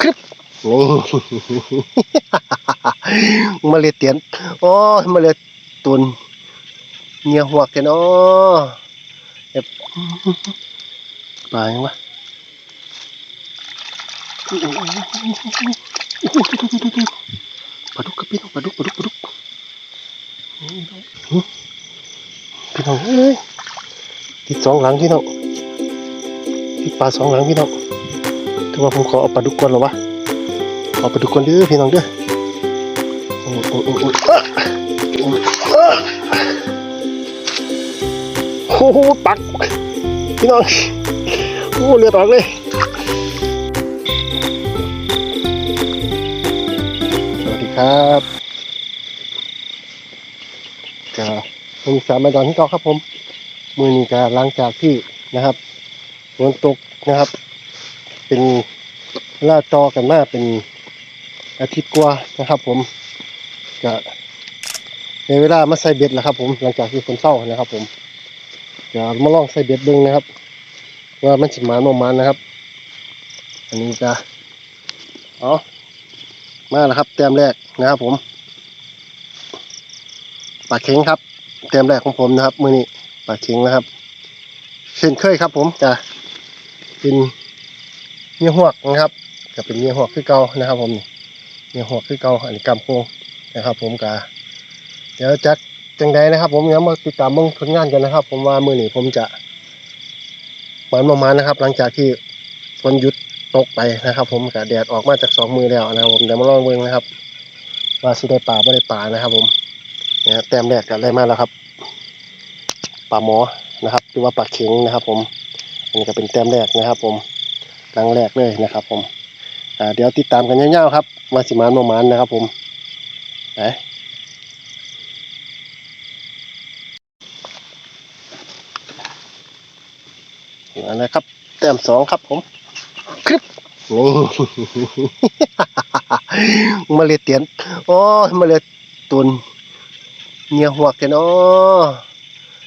คลิปนี่ มาเลยเตียนโอ้มาเลยตุนเงียหัวกันเนาะเอ็บปลายังวะปลาดุกครับพี่น้องปลาดุกปลาดุกปลาดุกพี่น้องเอ้ยติดสองหลังพี่น้องติดปลาสองหลังพี่น้อง แต่ว่าผมขอเอาปลาดุกก่อนหรอวะเอาปลาดุกก่อนเด้อพี่น้องเด้อโอ้โอ้โอ้โอ้โอ้โหปักพี่น้องโอ้เลือดออกเลยสวัสดีครับจะผมสามมาดอนที่เก้าครับผมมือนี้ก็หลังจากที่นะครับฝนตกนะครับ เป็นล่าจอกันมาเป็นอาทิตย์กว่านะครับ ผมก็ในเวลามาใส่เบ็ดแล้วครับ ผมหลังจากที่ฝนเศร้านะครับ ผมจะมาลองใส่เบ็ดเบิ่งนะครับ ว่ามันสิหมานบ่หมานนะครับ อันนี้จะเอามาแล้วครับ แต้มแรกนะครับ ผมปลาเข็งครับแต้มแรกของผมนะครับ มือนี้ปลาเข็งนะครับเช่นเคยครับ ผมจะเป็น เนื้อหวกนะครับจะเป็นเนื้อหวกคือเก่านะครับ ผมเนื้อหวกคือเก่าอันนี้กำโพงนะครับ ผมกะเดี๋ยวจัดจังใดนะครับ ผมเดี๋ยวมาติดตามเบิ่งผลงานกันนะครับ ผมว่ามือนี้ผมจะหวานประมาณนะครับ หลังจากที่ฝนหยุดตกไปนะครับ ผมกะแดดออกมาจากสองมือแล้วนะครับ ผมเดี๋ยวมาลองเบิ่งนะครับว่าสิได้ป่าไม่ได้ป่านะครับ ผมเนี่ยแต้มแรกกันได้มาแล้วครับปลาหมอนะครับหรือว่าปลาเข็งนะครับ ผม อันนี้ก็เป็นแต้มแรกนะครับ ผม ครั้งแรกเลยนะครับ ผมเดี๋ยวติดตามกันยาวๆครับมาสิมานประมาณนะครับ ผมไปอันนะครับแต้มสองครับผมคลิปนี่มาเลยเตียนโอ้มาเลยตุนเงียหัวกันเนาะ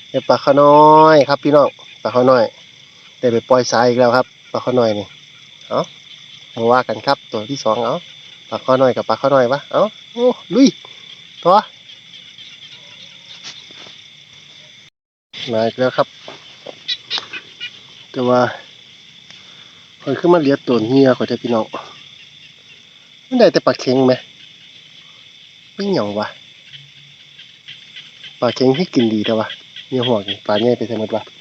ไอปลาข้าน้อยครับ พี่น้องปลาข้าน้อยได้ไปปล่อยสายอีกแล้วครับปลาข้าน้อยนี่ เอามาว่ากันครับ ตัวที่สองเอาปลาข้าวน้อยกับปลาข้าวน้อยวะเอาโอ้ลุยตัวมาอีกแล้วครับ แต่ว่าคอยขึ้นมาเลียตัวเงียคอยเถอะพี่น้องไม่ได้แต่ปลาเค็งไหมไม่หยังวะปลาเค็งที่กินดีแต่วะเงียหัวกินปลาใหญ่ไปใส่หมดวะอ่า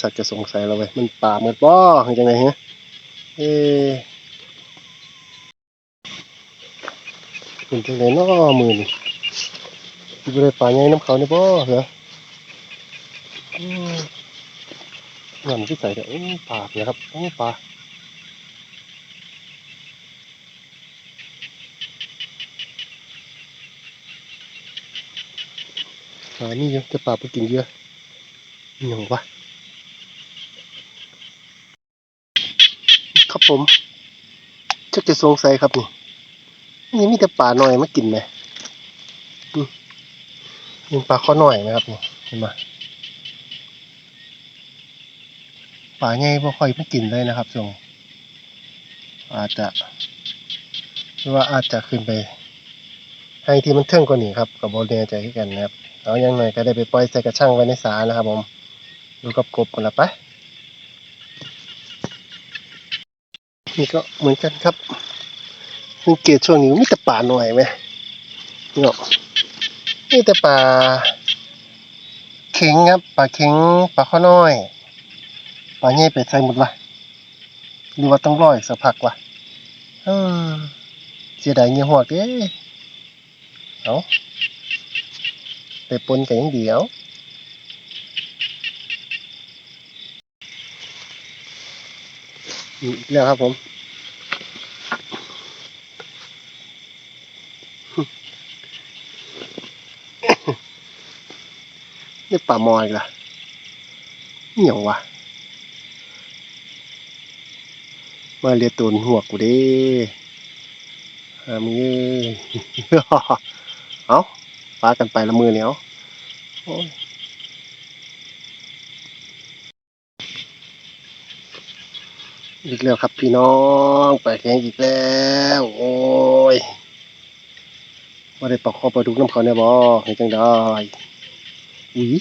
สักจะสงสัยเราเว้มันปลาเหมดบ่หรือยังไงฮะเอ๊ะเป็นจังไงเนาะมือนี่ที่บริปลาใหญ่น้ำเขาเนี่ยบ่เหรออืมเงินที่ใส่เนี่ยปลาเนี่ยครับอื้อปลาปลานี่ยจะปลาไปกินเยอะ หนี่งวะครับผมชักจะสงสัยครับนี่นี่มีแต่ปลาหน่อยมากินไหมอืมนี่ปลาข้อหน่อยนะครับนี่เห็นไหมป่าใหญ่บ่ค่อยไม่กินเลยนะครับส่งอาจจะหรือว่าอาจจะขึ้นไป ให้ที่มันเทิงกว่านี้ครับกับบอลแน่ใจกันนะครับเอาอย่างหน่อยก็ได้ไปปล่อยใส่กระชังไว้ในสานะครับผม ดูกับกบกันละไปนี่ก็เหมือนกันครับสังเกตช่วงนี้มีแต่ป่าหน่อยไหมเนาะมีแต่ป่าเข็งครับป่าเข็งป่าข้อน้อยปลาใหญ่ไปใส่หมดวะหรือว่าต้องรออีกสักพักวะเออเสียดายเงี้ยหัวเด้เอาไปปนกันยังเดียว อีกแล้วครับผมนี่ปลามอยล่ะเหนียววะมาเรียตูนหัวกูดิหามือเอาปากันไปละมือเนี่ยเอา อีกแล้วครับพี่น้องปลาแข็งอีกแล้ว โอ้ยว่าได้ปลาคอปลาดุกน้ำเขาเนี่ยบ่เห็นจังได้อุ้ย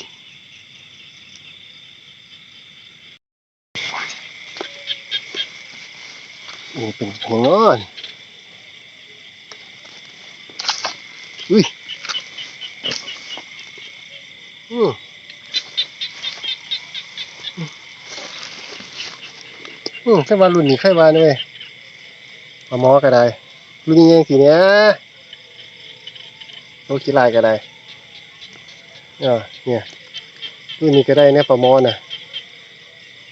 นี่เป็นหัวงอนอุ้ยอืม อืมแค่ว่ารุ่นนี้ใครว่าเนี่ยเว้ยปลาหมอก็ได้ รุ่นนี้ยังสีเนี้ยโลกีลายก็ได้เออเนี่ยรุ่นนี้ก็ได้เนี่ยปลาหมอน่ะ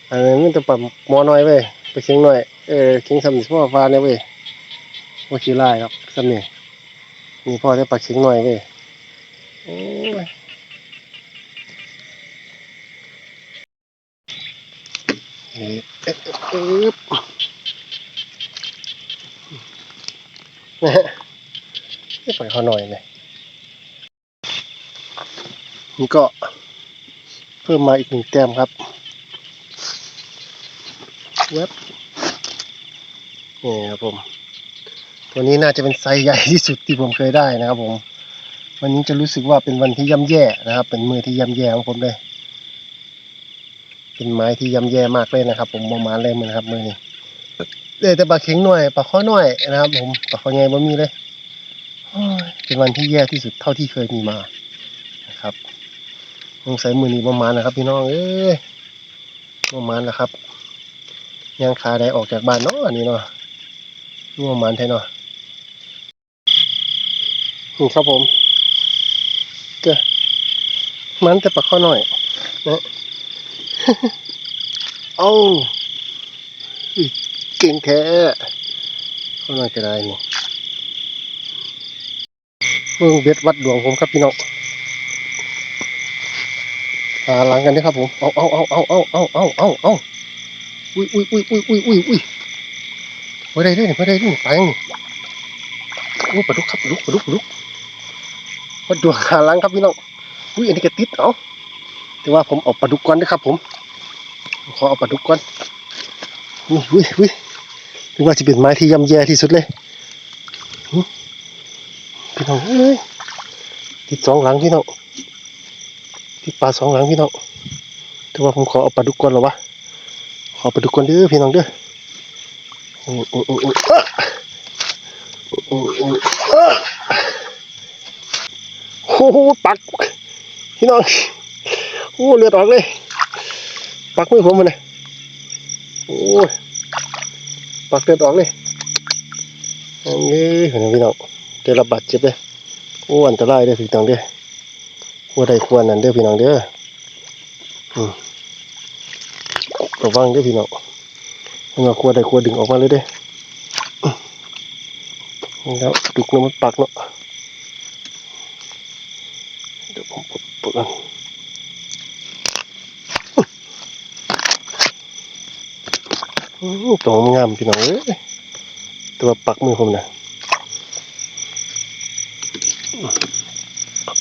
อันนี้มันจะปลาหมอน้อยเว้ยไปเคียงหน่อย เออเคียงสำนิพ่อฟ้าเนี่ยเว้ยโลกีลายครับสำนี่มีพ่อได้ปลาเคียงหน่อยเว้ยโอ้ย เอ๊ะเอ๊ะเอ๊ะนะฮะไม่ปล่อยเขาหน่อยเลยนี่ก็เพิ่มมาอีกหนึ่งแต้มครับเว็บนี่ครับผม ตัวนี้น่าจะเป็นไซส์ใหญ่ที่สุดที่ผมเคยได้นะครับผม วันนี้จะรู้สึกว่าเป็นวันที่ย่ำแย่นะครับ เป็นมือที่ย่ำแย่ของผมเลย เป็นไม้ที่ย่ำแย่มากเลยนะครับ ผมประมาณเลยมือนะครับมือนี้เลยแต่ปลาเข็งหน่อยปลาข้อหน่อยนะครับ ผมปลาข้อใหญ่บ่มีเลยเป็นวันที่แย่ที่สุดเท่าที่เคยมีมานะครับสงสัยมือนี้ประมาณนะครับ พี่น้องเอ้ยประมาณนะครับยังขาได้ออกจากบ้านเนาะอันนี้เนาะประมาณเท่าเนาะนี่ครับผมเกมันแต่ปลาข้อหน่อยนะ เอาเก่งแท้ข้อหน่อยก็ได้นี่เมืองเบ็ดวัดหลวงผมครับพี่น้องหาหลังกันนะครับผม เอาเอาเอาเอาเอาเอาเอาเอาเอาอุ้ยอุ้ยอุ้ยอุ้ยอุ้ยอุ้ยอุ้ยไม่ได้ด้วยนี่ไม่ได้ด้วยนี่ไปนี่โอ้ปลาดุกครับปลาดุกปลาดุกปลาดุกวัดดวงหาหลังครับพี่น้องอุ้ยอันนี้ก็ติดเอา แต่ว่าผมเอาปลาดุกก่อนนะครับ ผมขอเอาปลาดุกก่อนอุ้ยอุ้ยอุ้ยถึงว่าจะเป็นไม้ที่ย่ำแย่ที่สุดเลยพี่น้องเอ้ยติดสองหลังพี่น้องติดปลาสองหลังพี่น้องแต่ว่าผมขอเอาปลาดุกก่อนหรอวะขอปลาดุกก่อนเด้อพี่น้องเด้อโอ้โอ้โอ้โอ้โอ้โอ้โอ้อะโอ้โหปักพี่น้อง อ้เลือดออกเลย ปักมือผมมันนะโอ้ยปักเลือดออกเลยอันนี้เห็นไหมพี่น้องเดี๋ยวรับบาดเจ็บเลยโอ้อันตรายเด้อพี่น้องเด้อหัวใดควรนั่นเด้อพี่น้องเด้ออืมระวังเด้อพี่น้องมันเอาขวดใดขวดดึงออกมาเลยเด้อแล้วดุกน้ำมันปักเนาะเดี๋ยวผมปลดปลดกัน อื้อ ตัวงามพี่น้องเอ้ยตัวปักมือผมนะ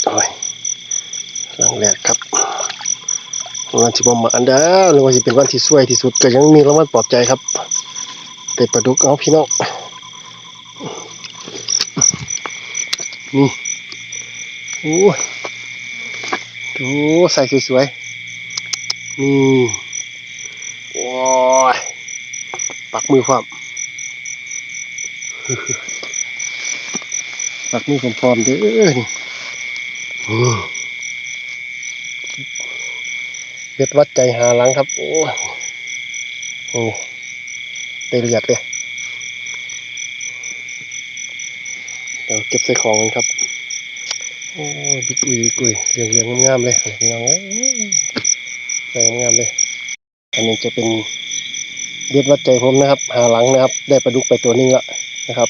โอ้ยหลังแรกครับวันที่ผมมาอันเดาหรือว่าจะเป็นวันที่สวยที่สุดก็ยังมีรางวัลปลอบใจครับได้ปลาดุกเอาพี่น้องนี่โอ้ยดูใส่สวยๆนี่โอ้ย ปักมือความปักมือผมพร้อมๆเด้อนี่อืมเบ็ดวัดใจหาหลังครับ โอ้ยโอ้ได้เลือดเลยเดี๋ยวเก็บใส่ของกันครับ โอ้ยบิ๊กอุยบิ๊กอุยเรียงเรียงๆงามๆเลยพี่น้องเอ้ยใส่งามๆเลย อันนี้จะเป็น เบ็ดวัดใจผมนะครับ หาหลังนะครับ ได้ปลาดุกไปตัวหนึงละนะครับ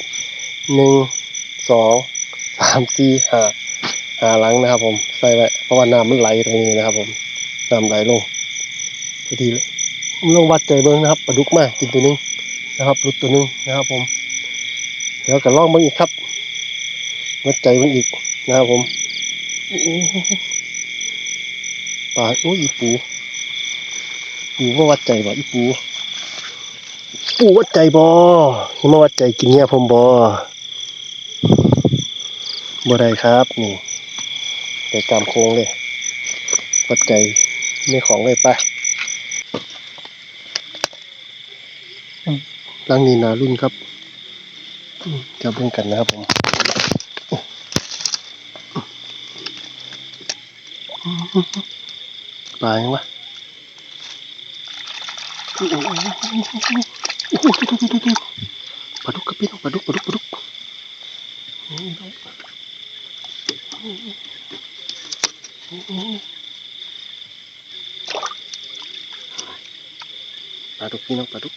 หนึ่งสองสามสี่ห้าหาหลังนะครับ ผมใส่ไว้เพราะว่าน้ำมันไหลตรงนี้นะครับ ผมน้ำไหลลงพอดีเลยลงวัดใจเบิ้งนะครับปลาดุกมากินตัวหนึงนะครับรุดตัวหนึงนะครับ ผมเดี๋ยวก็ลองเบิ้งอีกครับวัดใจมันอีกนะครับผมปลาโอ้ยอีปูปูว่าวัดใจว่ะอีปู ปูวัดใจบอนี่มาวัดใจกินเนี่ยผมบอบ่ได้ครับนี่ไปตามโค้งเลย วัดใจไม่ของเลยไปะลังนี้นารุ่นครับจะเบิ่งกันนะครับผมปลายังวะ ปลาดุกครับพี่น้องปลาดุกปลาดุกปลาดุกปลาดุกพี่น้องปลาดุก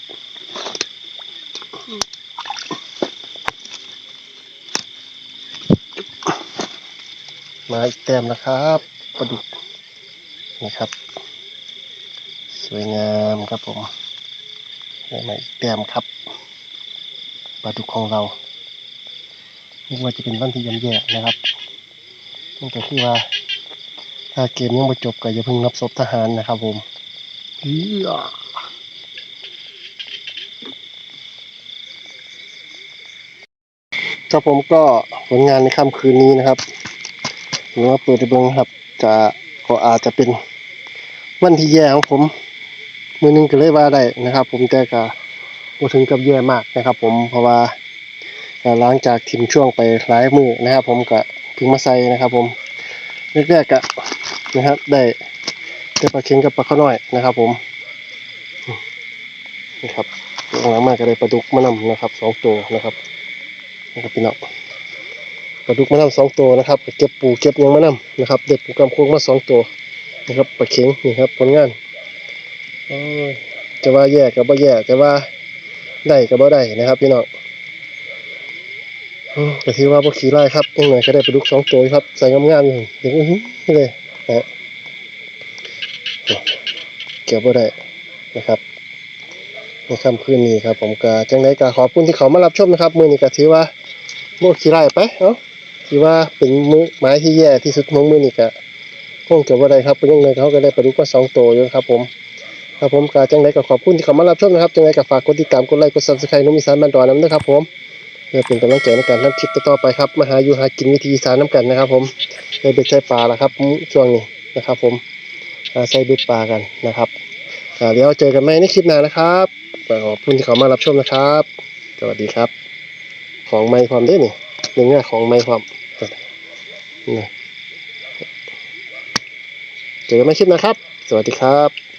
มาอีกแต้มนะครับปลาดุกนี่ครับ สวยงามครับผม ได้มาอีกแต้มครับปลาดุกของเรานี่ว่าจะเป็นวันที่ย่ำแย่นะครับนั่นก็คือว่าถ้าเกมยังไม่จบก็อย่าเพิ่งนับศพทหารนะครับผมเฮียครับผมก็ผลงานในค่ำคืนนี้นะครับหรือว่าเปิดในเบิ้งครับ จะก็อาจจะเป็นวันที่แย่ของผม มือหนึงก็เลยว่าได้นะครับ ผมแต่ก็บ่ถึงกับแย่มากนะครับ ผมเพราะว่าหลังจากทิมช่วงไปหลายมือนะครับ ผมก็เพิ่งมาใส่นะครับ ผมแรกๆก็นะครับ ได้ได้ปลาเค็งกับปลาข้าวน้อยนะครับ ผมนี่ครับหลังมากก็ได้ปลาดุกมานำนะครับสองตัวนะครับนะครับพี่น้องปลาดุกมานำสองตัวนะครับเก็บปูเก็บยังมานำนะครับได้ปูกำโค้งมาสองตัวนะครับปลาเค็งนี่ครับผลงาน จะว่าแย่กับบ่แย่จะว่าได้กับบ่ได้นะครับพี่น้องก็ถือว่าบ่ขี้ไล่ครับยังไงก็ได้ปลาดุกสองตัวครับ ใส่งามๆอยู่อย่างนี้เลยนะฮะเกี่ยวบ่ได้นะครับในค่ำคืนนี้ครับ ผมก็จังไดก็ขอบคุณที่เขามารับชมนะครับ มือนี้ก็ถือว่าบ่ขี้ไล่ไปเอ้าถือว่าเป็นมื้อหมายที่แย่ที่สุดของมือนี้ก็คงจะบ่ได้ครับยังไงเขาก็ได้ปลาดุกมาสองตัวอยู่ครับผม ครับผมกาจังไรก็ขอบคุณที่เข้ามารับชมนะครับจังไรก็ฝากกดติดตามกดไลค์กดซับสไครต์นุ่มอีสานบ้านดอนน้ำนะครับผมเพื่อเป็นกำลังใจในการทำคลิปต่อไปครับมาหาอยู่หากินวิธีอีสานน้ำกันนะครับ ผมได้เบ็ดใส่ปลาแล้วครับช่วงนี้นะครับ ผมใส่เบ็ดปลากันนะครับเดี๋ยวเจอกันใหม่ในคลิปหน้านะครับขอบคุณที่เข้ามารับชมนะครับ สวัสดีครับ ของไม้ความได้นี่หนึ่งง่ายของไม้ความเจอกันใหม่คลิปนะครับ สวัสดีครับ